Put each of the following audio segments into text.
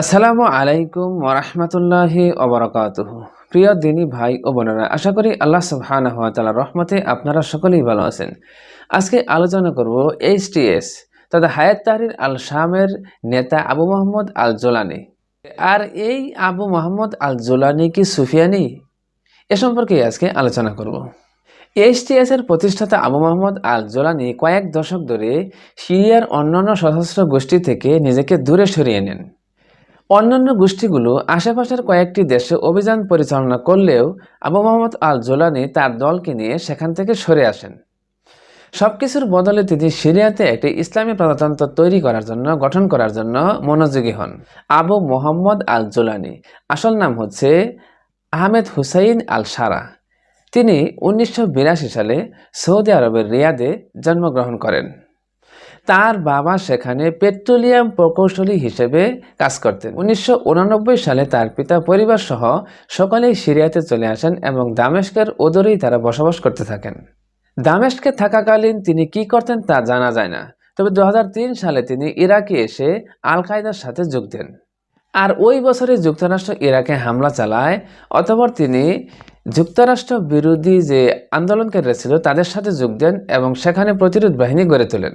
আসসালামু আলাইকুম ওরহমতুল্লাহি ওবরাকাতুহ প্রিয় দিনী ভাই ও বোনেরা, আশা করি আল্লাহ সুবহানাহু ওয়া তাআলার রহমতে আপনারা সকলেই ভালো আছেন। আজকে আলোচনা করব এইচটিএস তথা হায়াত তাহরির আল শামের নেতা আবু মোহাম্মদ আল জোলানি আর এই আবু মোহাম্মদ আল জোলানি কি সুফিয়ানি? এ সম্পর্কে আজকে আলোচনা করব। এর প্রতিষ্ঠাতা আবু মোহাম্মদ আল জোলানি কয়েক দশক ধরে সিরিয়ার অন্যান্য সশস্ত্র গোষ্ঠী থেকে নিজেকে দূরে সরিয়ে নেন। অন্যান্য গোষ্ঠীগুলো আশেপাশের কয়েকটি দেশে অভিযান পরিচালনা করলেও আবু মোহাম্মদ আল জোলানি তার দলকে নিয়ে সেখান থেকে সরে আসেন। সব কিছুর বদলে তিনি সিরিয়াতে একটি ইসলামী প্রজাতন্ত্র তৈরি করার জন্য, গঠন করার জন্য মনোযোগী হন। আবু মোহাম্মদ আল জোলানি আসল নাম হচ্ছে আহমেদ হুসাইন আল সারা তিনি উনিশশো বিরাশি সালে সৌদি আরবের রিয়াদে জন্মগ্রহণ করেন। তার বাবা সেখানে পেট্রোলিয়াম প্রকৌশলী হিসেবে কাজ করতেন। উনিশশো সালে তার পিতা পরিবার সহ সকলেই সিরিয়াতে চলে আসেন এবং দামেস্কের ওদরেই তারা বসবাস করতে থাকেন। দামেস্কে থাকাকালীন তিনি কি করতেন তা জানা যায় না, তবে দু হাজার তিন সালে তিনি ইরাকে এসে আল কায়দার সাথে যোগ দেন। আর ওই বছরে যুক্তরাষ্ট্র ইরাকে হামলা চালায়, অতপর তিনি যুক্তরাষ্ট্র বিরোধী যে আন্দোলনকারীরা ছিল তাদের সাথে যোগ দেন এবং সেখানে প্রতিরোধ বাহিনী গড়ে তোলেন।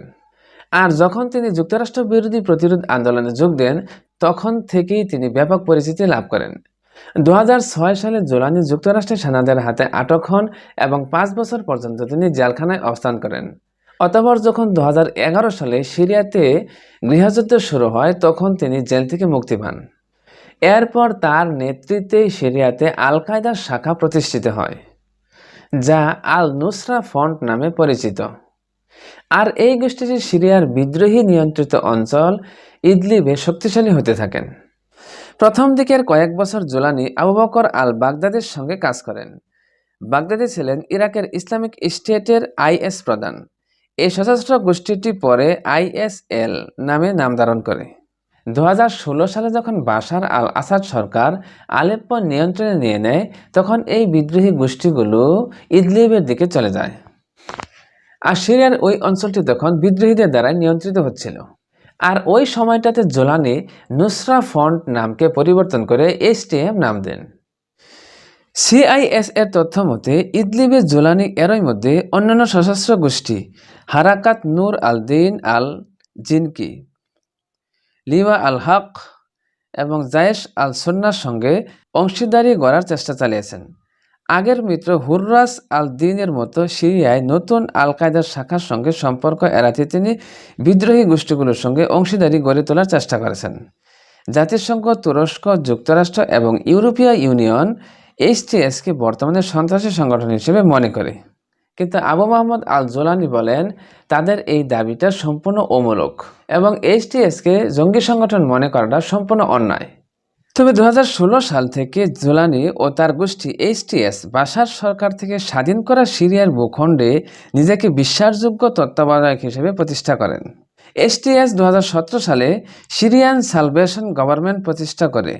আর যখন তিনি যুক্তরাষ্ট্র বিরোধী প্রতিরোধ আন্দোলনে যোগ দেন, তখন থেকেই তিনি ব্যাপক পরিচিতি লাভ করেন। দু হাজার ছয় সালে জোলানি যুক্তরাষ্ট্রের সেনাদের হাতে আটক হন এবং পাঁচ বছর পর্যন্ত তিনি জেলখানায় অবস্থান করেন। অতপর যখন দু হাজার এগারো সালে সিরিয়াতে গৃহযুদ্ধ শুরু হয়, তখন তিনি জেল থেকে মুক্তি পান। এরপর তার নেতৃত্বে সিরিয়াতে আল কায়দার শাখা প্রতিষ্ঠিত হয়, যা আল নুসরা ফ্রন্ট নামে পরিচিত। আর এই গোষ্ঠীটি সিরিয়ার বিদ্রোহী নিয়ন্ত্রিত অঞ্চল ইদলিবে শক্তিশালী হতে থাকেন। প্রথম দিকের কয়েক বছর জোলানি আবু বকর আল বাগদাদের সঙ্গে কাজ করেন। বাগদাদে ছিলেন ইরাকের ইসলামিক স্টেটের আইএস প্রধান। এই সশস্ত্র গোষ্ঠীটি পরে আইএসএল নামে নাম ধারণ করে। দু হাজার ষোলো সালে যখন বাশার আল আসাদ সরকার আলেপ্পো নিয়ন্ত্রণে নিয়ে নেয়, তখন এই বিদ্রোহী গোষ্ঠীগুলো ইদলিবের দিকে চলে যায়। আর সিরিয়ার ওই অঞ্চলটি তখন বিদ্রোহীদের দ্বারা নিয়ন্ত্রিত হচ্ছিল। আর ওই সময়টাতে জোলানি নুসরা ফন্ট নামকে পরিবর্তন করে এসটিএম নাম দেন। সিআইএস এর তথ্য মতে, ইদলিবে জোলানি এরই মধ্যে অন্যান্য সশস্ত্র গোষ্ঠী হারাকাত নূর আল দিন আল জিনকি লিওয়া আল হক এবং জায়েশ আল সন্ন্যার সঙ্গে অংশীদারি গড়ার চেষ্টা চালিয়েছেন। আগের মিত্র হুররাস আল দিনের মতো সিরিয়ায় নতুন আল কায়দার শাখার সঙ্গে সম্পর্ক এড়াতে তিনি বিদ্রোহী গোষ্ঠীগুলোর সঙ্গে অংশীদারি গড়ে তোলার চেষ্টা করেছেন। জাতিসংঘ, তুরস্ক, যুক্তরাষ্ট্র এবং ইউরোপীয় ইউনিয়ন এইচটিএসকে বর্তমানে সন্ত্রাসী সংগঠন হিসেবে মনে করে। কিন্তু আবু মোহাম্মদ আল জোলানি বলেন, তাদের এই দাবিটা সম্পূর্ণ অমূলক এবং এইচটিএসকে জঙ্গি সংগঠন মনে করাটা সম্পূর্ণ অন্যায়। তবে দু হাজার ষোলো সাল থেকে জোলানি ও তার গোষ্ঠী এইচটিএস বাশার সরকার থেকে স্বাধীন করা সিরিয়ার ভূখণ্ডে নিজেকে বিশ্বাসযোগ্য তত্ত্বাবধায়ক হিসেবে প্রতিষ্ঠা করেন। এইচটিএস দু সালে সিরিয়ান সালভেশন গভর্নমেন্ট প্রতিষ্ঠা করে।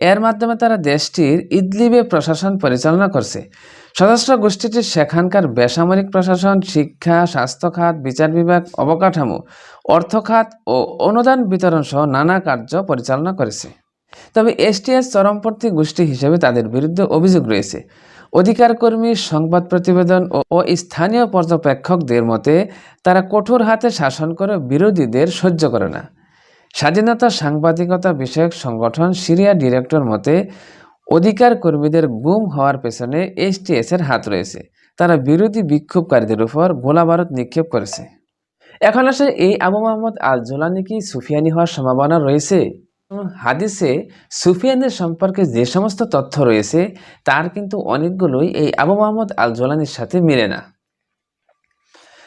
এর মাধ্যমে তারা দেশটির ইদলিবে প্রশাসন পরিচালনা করছে। সদস্য গোষ্ঠীটি সেখানকার বেসামরিক প্রশাসন, শিক্ষা, স্বাস্থ্য খাত, বিচার বিভাগ, অবকাঠামো, অর্থ খাত ও অনুদান বিতরণ সহ নানা কার্য পরিচালনা করেছে। তবে এসটিএস চরমপন্থী গোষ্ঠী হিসেবে তাদের বিরুদ্ধে অভিযোগ রয়েছে। অধিকার কর্মী সংবাদ প্রতিবেদন ও স্থানীয় পর্যবেক্ষকদের মতে, তারা কঠোর হাতে শাসন করে বিরোধীদের সহ্য করে না। স্বাধীনতা সাংবাদিকতা বিষয়ক সংগঠন সিরিয়া ডিরেক্টর মতে, অধিকার কর্মীদের গুম হওয়ার পেছনে এসটিএস এর হাত রয়েছে। তারা বিরোধী বিক্ষোভকারীদের উপর গোলাবারুদ নিক্ষেপ করেছে। এখন আসলে এই আবু মোহাম্মদ আল জোলানি কি সুফিয়ানি হওয়ার সম্ভাবনা রয়েছে? হাদিসে সুফিয়ানের সম্পর্কে যে সমস্ত তথ্য রয়েছে, তার কিন্তু অনেকগুলোই এই আবু মোহাম্মদ আল জোলানির সাথে মিলে না।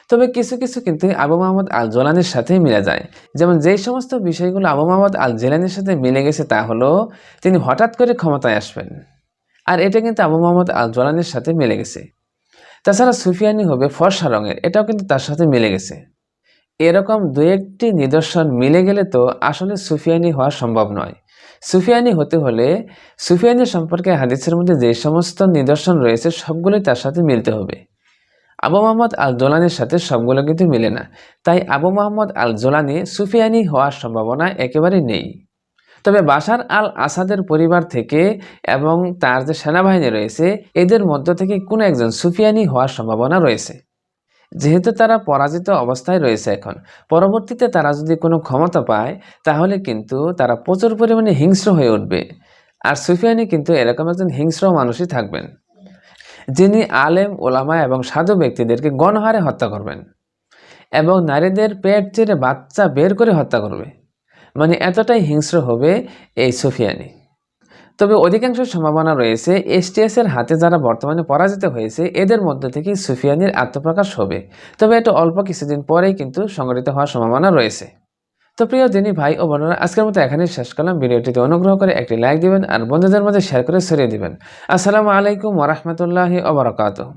তবে কিছু কিছু কিন্তু আবু মোহাম্মদ আল জোলানির সাথে মিলে যায়। যেমন যেই সমস্ত বিষয়গুলো আবু মোহাম্মদ আল জেলানির সাথে মিলে গেছে তা হলো, তিনি হঠাৎ করে ক্ষমতায় আসবেন। আর এটা কিন্তু আবু মোহাম্মদ আল জোলানির সাথে মিলে গেছে। তাছাড়া সুফিয়ানি হবে ফর্সা রঙের, এটাও কিন্তু তার সাথে মিলে গেছে। এরকম দু একটি নিদর্শন মিলে গেলে তো আসলে সুফিয়ানি হওয়া সম্ভব নয়। সুফিয়ানি হতে হলে সুফিয়ানি সম্পর্কে হাদিসের মধ্যে যে সমস্ত নিদর্শন রয়েছে, সবগুলোই তার সাথে মিলতে হবে। আবু মোহাম্মদ আল জোলানির সাথে সবগুলো কিন্তু মিলে না। তাই আবু মোহাম্মদ আল জোলানি সুফিয়ানি হওয়ার সম্ভাবনা একেবারে নেই। তবে বাশার আল আসাদের পরিবার থেকে এবং তার যে সেনাবাহিনী রয়েছে, এদের মধ্য থেকে কোনো একজন সুফিয়ানি হওয়ার সম্ভাবনা রয়েছে। যেহেতু তারা পরাজিত অবস্থায় রয়েছে এখন, পরবর্তীতে তারা যদি কোনো ক্ষমতা পায়, তাহলে কিন্তু তারা প্রচুর পরিমাণে হিংস্র হয়ে উঠবে। আর সুফিয়ানি কিন্তু এরকম একজন হিংস্র মানুষই থাকবেন। যিনি আলেম, ওলামা এবং সাধু ব্যক্তিদেরকে গণহারে হত্যা করবেন এবং নারীদের পেট চেড়ে বাচ্চা বের করে হত্যা করবে। মানে এতটাই হিংস্র হবে এই সুফিয়ানি। তবে অধিকাংশ সম্ভাবনা রয়েছে এসটিএস এর হাতে যারা বর্তমানে পরাজিত হয়েছে, এদের মধ্যে থেকে সুফিয়ানির আত্মপ্রকাশ হবে। তবে এটা অল্প কিছুদিন পরেই কিন্তু সংগঠিত হওয়ার সম্ভাবনা রয়েছে। তো প্রিয় দিনী ভাই ও বোনেরা, আজকের মতো এখানে শেষ করলাম। ভিডিওটিতে অনুগ্রহ করে একটি লাইক দিবেন আর বন্ধুদের মধ্যে শেয়ার করে ছড়িয়ে দিবেন। আসসালামু আলাইকুম ওরহমতুল্লাহি ওবরাকাতুহ